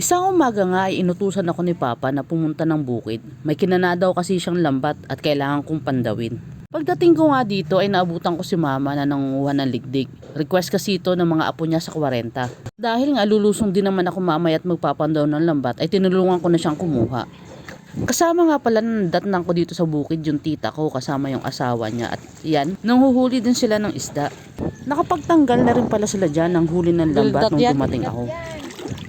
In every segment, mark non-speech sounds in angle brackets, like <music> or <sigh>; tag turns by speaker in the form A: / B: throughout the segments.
A: Isang umaga nga ay inutusan ako ni Papa na pumunta ng bukid. May kinana daw kasi siyang lambat at kailangan kong pandawin. Pagdating ko nga dito ay naabutan ko si Mama na nanguha ng ligdig. Request kasi ito ng mga apo niya sa 40. Dahil nga lulusong din naman ako mamaya at magpapandaw ng lambat ay tinulungan ko na siyang kumuha. Kasama nga pala ng datnan ko dito sa bukid yung tita ko kasama yung asawa niya at yan, nanghuhuli din sila ng isda. Nakapagtanggal na rin pala sila dyan ng huli ng lambat nung dumating ako.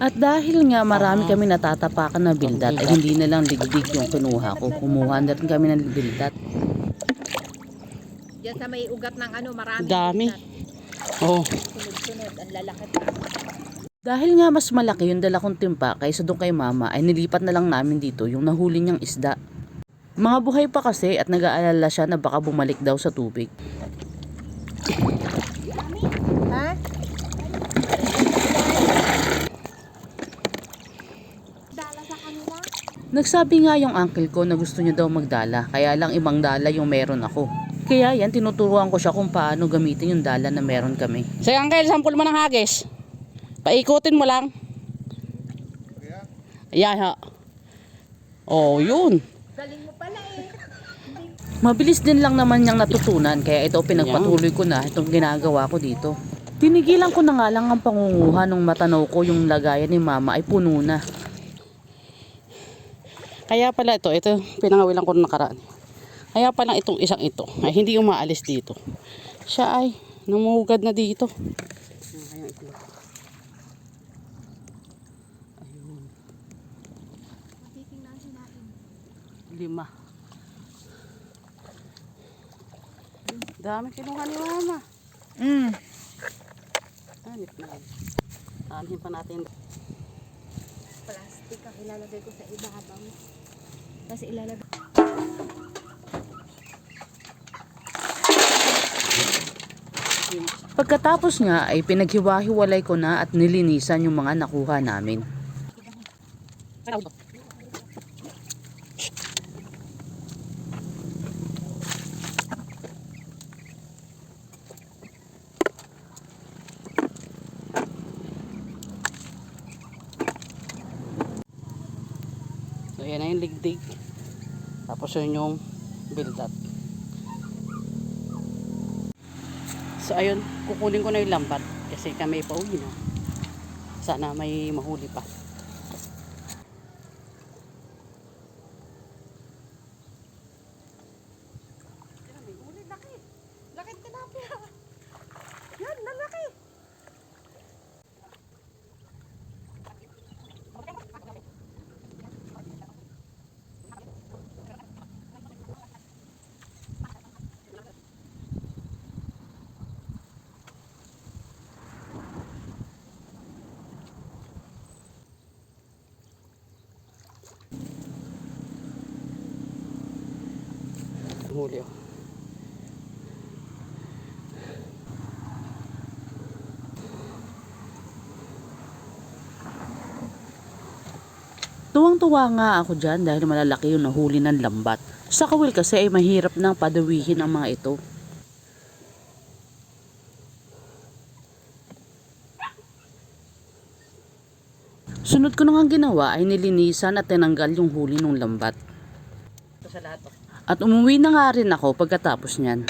A: At dahil nga marami kami natatapakan na bildat ay hindi na lang digdig yung kinuha ko. Kumuha na rin kami ng bildat.
B: Diyan sa may ugat ng ano, marami.
C: Dami. Oh,
B: Sunod-sunod, ang lalaki pa.
A: Dahil nga mas malaki yung dala kong timpa kaysa doon kay mama ay nilipat na lang namin dito yung nahuli niyang isda. Mga buhay pa kasi at nag-aalala siya na baka bumalik daw sa tubig.
B: Ha?
A: Nagsabi nga yung uncle ko na gusto niya daw magdala, kaya lang ibang dala yung meron ako. Kaya yan, tinuturuan ko siya kung paano gamitin yung dala na meron kami.
C: Say Uncle, sampol mo ng hagis. Paikutin mo lang. Ayan ha. Oh, yun.
B: Galing mo pala eh.
A: Mabilis din lang naman niyang natutunan, kaya ito pinagpatuloy ko na itong ginagawa ko dito. Tinigilan ko na nga lang ang pangunguha nung matanaw ko yung lagayan ni mama ay puno na.
C: Kaya pala ito, ito pinangawilan ko nung nakaraan. Kaya pala itong isang ito ay hindi umaalis dito. Siya ay namugad na dito. Ayun. Lima. Dami kinuha ni mama.
B: Mm.
C: Hanip na. Hanip pa natin.
B: Plastic ang ilalagay ko sa ibabaw. Kasi ilalagay.
A: Pagkatapos nga ay pinaghiwa-hiwalay ko na at nilinisan yung mga nakuha namin.
C: So yan na yung ligdig. Tapos yun yung build-up. So ayun, kukunin ko na yung lambat kasi kami pa uwi na. Sana may mahuli pa.
B: Laki tilapia. <laughs>
C: Huli.
A: Tuwang-tuwa nga ako dyan dahil malalaki yung nahuli ng lambat. Sa kawil kasi ay mahirap nang padawihin ang mga ito. Sunod ko nang ginawa ay nilinisan at tinanggal yung huli ng lambat.
C: Ito sa lahat oh.
A: At umuwi na nga rin ako pagkatapos niyan.